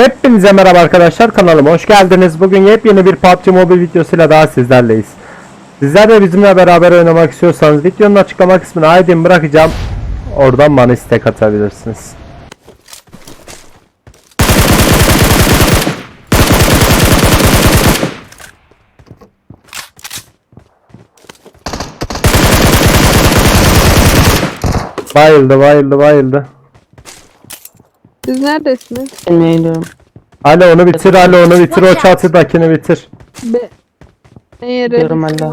Hepinize merhaba arkadaşlar kanalıma hoş geldiniz. Bugün yepyeni bir PUBG Mobile videosuyla daha sizlerleyiz. Sizler de bizimle beraber oynamak istiyorsanız videonun açıklama kısmına ID'mi bırakacağım. Oradan bana istek atabilirsiniz. Bayıldı bayıldı bayıldı. Siz neredesiniz? Bilmiyorum. Alo onu bitir, alo onu bitir, o çatıdakini bitir. Be ne yere? Gidiyorum hala.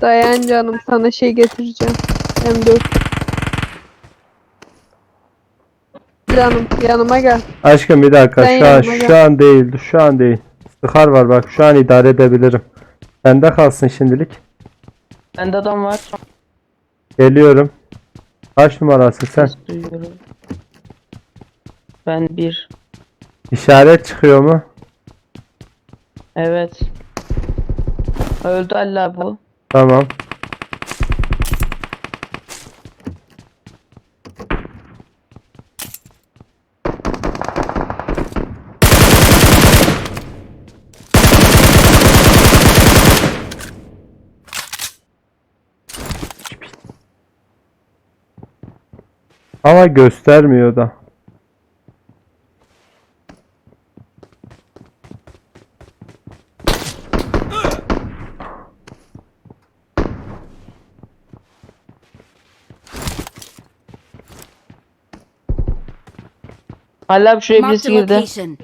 Dayan canım sana şey getireceğim. M4. Canım yanıma gel. Aşkım bir dakika şu an, yanıma şu gel. an değil şu an değil. Sıkar var bak şu an idare edebilirim. Bende kalsın şimdilik. Bende adam var. Geliyorum. Kaç numarasın sen? Duyuyorum. Ben bir. İşaret çıkıyor mu? Evet. Öldü Allah bu. Tamam. Ama göstermiyor da. Hala bir şuraya Marked birisi a girdi. location.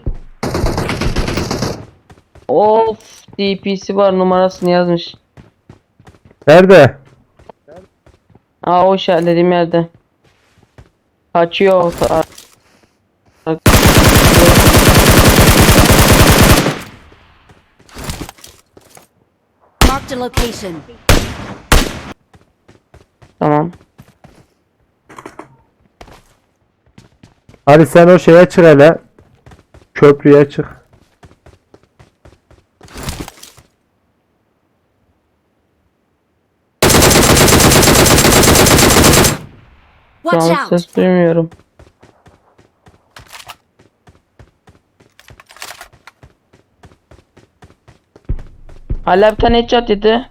Of DP'si var numarasını yazmış. Nerede? Aa o işaretlediğim yerde. Kaçıyor. Marked a location. Tamam. Hadi sen o şeye çık hele. Köprüye çık. Şu Watch an out! Ses duymuyorum. Hala bir tane headshot yedi.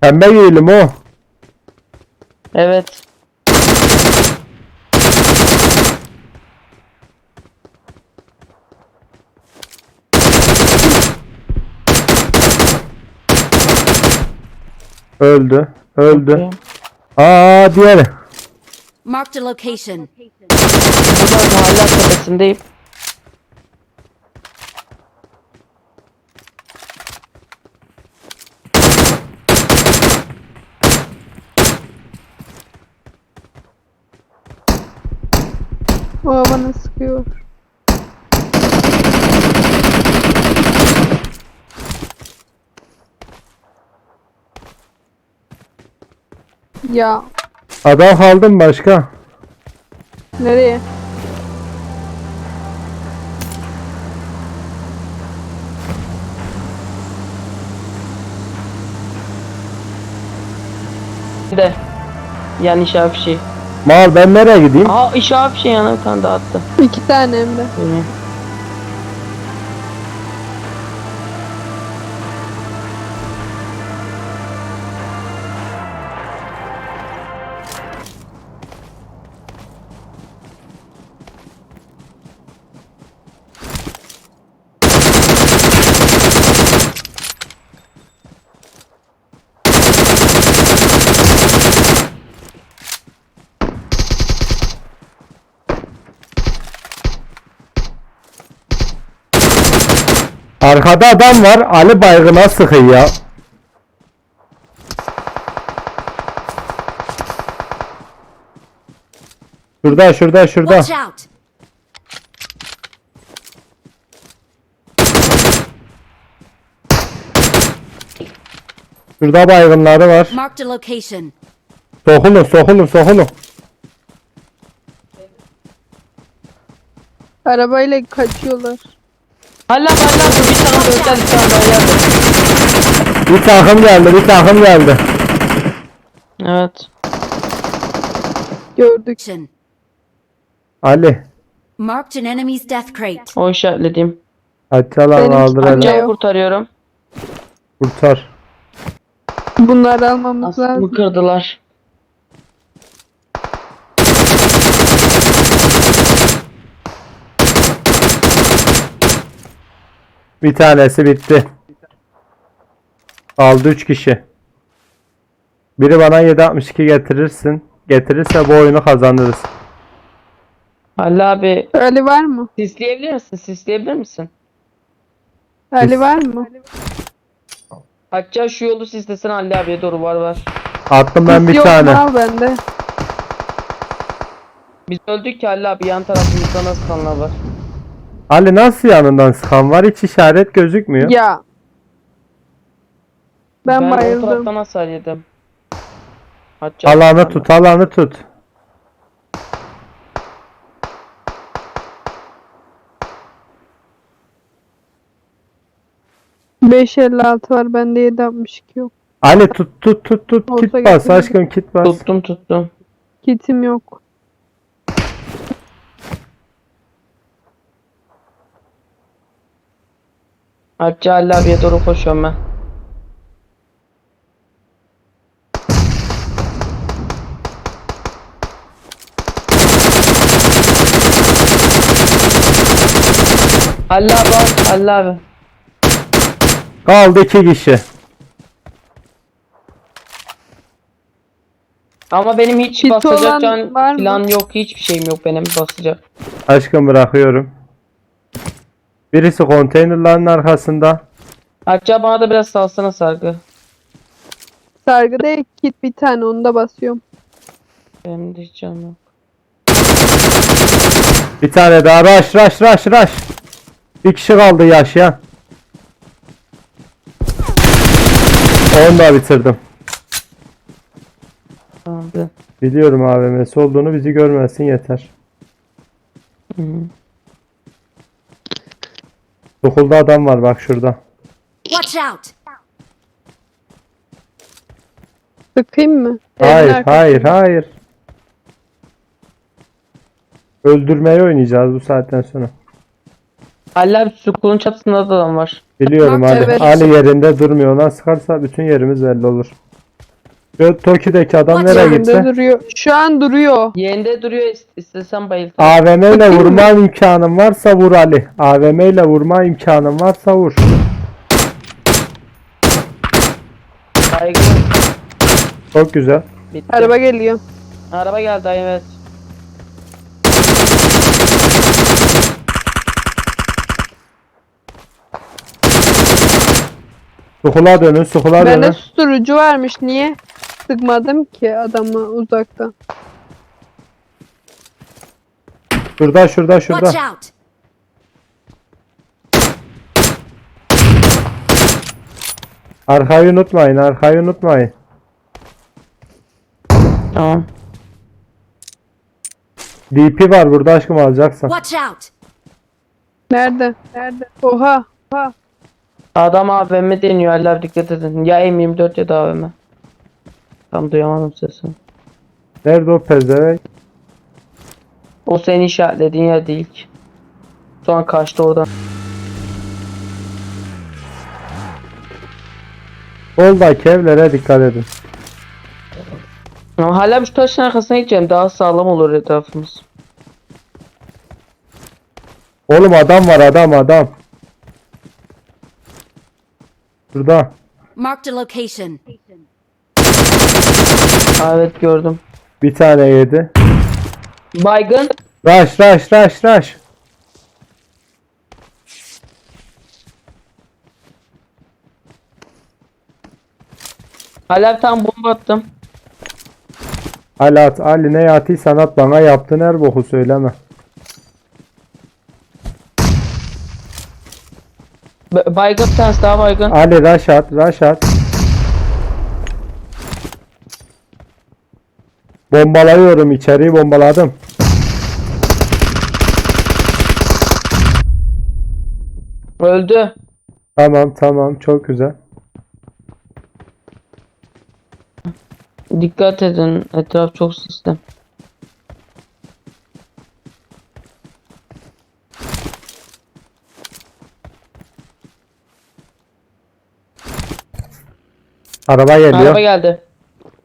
Pembe giyelim o. Evet. Öldü. Öldü. Okey. Aa diğeri. Marked a location. Burada hala tepesindeyim. O bana sıkıyor. Ya Adam kaldı mı başka? nereye? De. Yani işaret bir şey. Mal ben nereye gideyim? Aa işaret bir şey yana bir tane daha attı. İki tane hem de. Benim. Arkada adam var. Ali baygına sıkıyor ya. Şurada şurada şurada. Watch out! Şurada baygınları var. Marked a location. Sokulun sokulun sokulun. Arabayla kaçıyorlar. Hala hala bir tane özel bir tane daha geldi. Bir takım geldi bir takım geldi. Evet. Gördük. Ali. Marked an enemy's death crate. O işaretlediğim. Anne- hele. Can kurtarıyorum. Kurtar. Bunları almamız Aslımı lazım. kırdılar. Bir tanesi bitti. Kaldı 3 kişi. Biri bana 762 getirirsin. Getirirse bu oyunu kazanırız. Hala abi Ali var mı? sisleyebilir misin? Sisleyebilir misin? Ali var mı? Hatta şu yolu sislesene Ali abiye doğru var var. Attım ben bir Yok tane. mu bende? Biz öldük ki Ali abi yan tarafımızda nasıl kanlar var? Ali nasıl yanından sıkan var? Hiç işaret gözükmüyor. Ya. Ben, o bayıldım. taraftan hasar yedim. Hatta Alanı tut, alanı tut. Beş elli altı var bende 762 yok. Ali tut tut tut tut Olsa kit bas aşkım kit bas. Tuttum tuttum. Kitim yok. Hatta Ali abiye doğru koşuyorum ben. Ali abi al, abi. Kaldı iki kişi. Ama benim hiç Kit basacak olan can var mı? falan yok. Hiçbir şeyim yok benim basacak. Aşkım bırakıyorum. Birisi konteynerların arkasında. Hatta bana da biraz salsana sargı. Sargı değil kit bir tane onu da basıyorum. Benim de hiç canım yok. Bir tane daha rush rush rush rush. Bir kişi kaldı yaşayan. Onu da bitirdim. Tamam ben. Biliyorum AVM'si olduğunu bizi görmesin yeter. Hı. Okulda adam var bak şurada. Watch out. Sıkayım mı? Evin Hayır arkasında. hayır hayır. Öldürmeyi oynayacağız bu saatten sonra. Ali abi sukulun çatısında da adam var. Biliyorum Bak, Ali. evet. Ali yerinde durmuyor. Ona sıkarsa bütün yerimiz belli olur. Şu Toki'deki adam Bak nereye Yerinde gitti? duruyor. Şu an duruyor. Yeğende duruyor ist- istesem bayıltırım. AVM ile vurma imkanın varsa vur Ali. AVM ile vurma imkanın varsa vur. Baygın Çok güzel. bitti. Araba geliyor. Araba geldi ay evet. Sukula dönün, sukula Bende dönün. susturucu varmış. Niye sıkmadım ki adamı uzaktan? Şurada, şurada, şurada. Watch out. Arkayı unutmayın, arkayı unutmayın. Tamam. DP var burada aşkım alacaksın. Watch out. Nerede? Nerede? Oha. Oha. Adam AVM deniyor abi dikkat edin. Ya M24 ya da AVM. Tam duyamadım sesini. Nerede o pezevenk? O senin işaretlediğin yer değil ki. Şu an kaçtı oradan. Soldaki evlere dikkat edin. Ama hala şu taşın arkasına gideceğim. Daha sağlam olur etrafımız. Oğlum adam var adam adam. Şurada. Marked a location. Ha, evet gördüm. Bir tane yedi. Baygın. Rush rush rush rush. Hala tam bomba attım. Ali at. Ali ne yatıysan at bana yaptın her boku söyleme. Ba- baygın bir tanesi daha baygın. Ali rush at rush at. Bombalıyorum içeriği bombaladım. Öldü. Tamam tamam çok güzel. Dikkat edin. Etraf çok sistem. Araba geliyor. Araba geldi.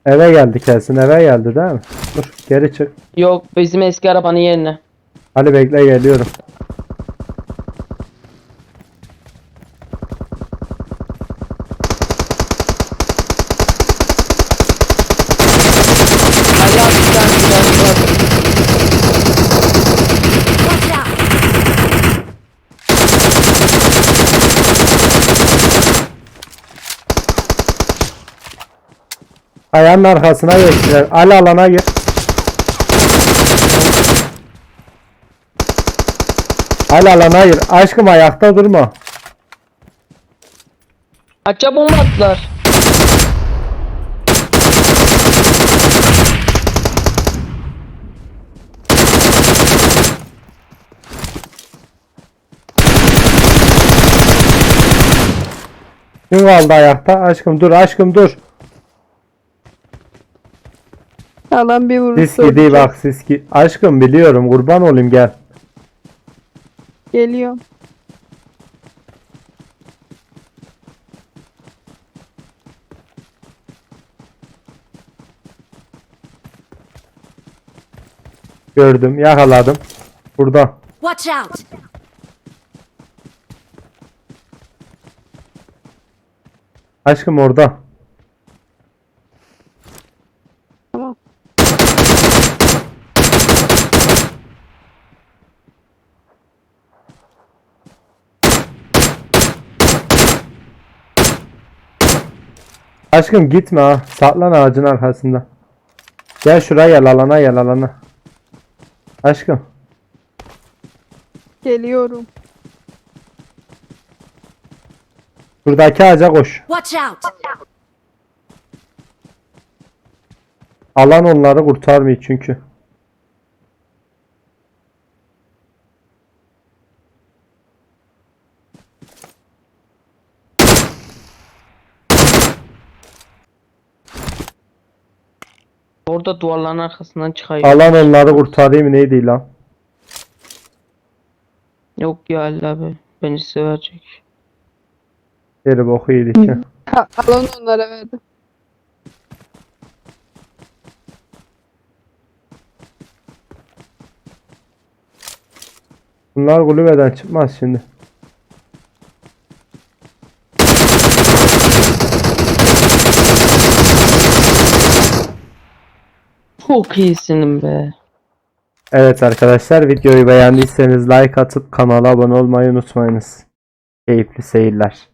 Eve geldi kesin eve geldi değil mi? Dur geri çık. Yok bizim eski arabanın yerine. Ali bekle geliyorum. Ali abi bir tane silahı var. Watch out! Ayağının arkasına geçtiler. Ali alana gir. Ali alana gir. Aşkım ayakta durma. Açça bomba attılar. Kim kaldı ayakta? Aşkım dur aşkım dur. Alan bir vurursa Sis gidiyor bak sis gi- Aşkım biliyorum kurban olayım gel. Geliyor. Gördüm yakaladım. Burada. Watch out! Aşkım orada. Tamam. Aşkım gitme ha. Saklan ağacın arkasında. Gel şuraya gel alana gel alana. Aşkım. Geliyorum. Buradaki ağaca koş. Watch out! Alan onları kurtarmıyor çünkü. Orada duvarların arkasından çıkıyor. Alan onları kurtarıyor mu neydi lan? Yok ya Ali abi. Beni size verecek. Yeri boku yedik ya. Alan onlara verdi. Bunlar kulübeden çıkmaz şimdi. Çok iyisin be. Evet arkadaşlar videoyu beğendiyseniz like atıp kanala abone olmayı unutmayınız. Keyifli seyirler.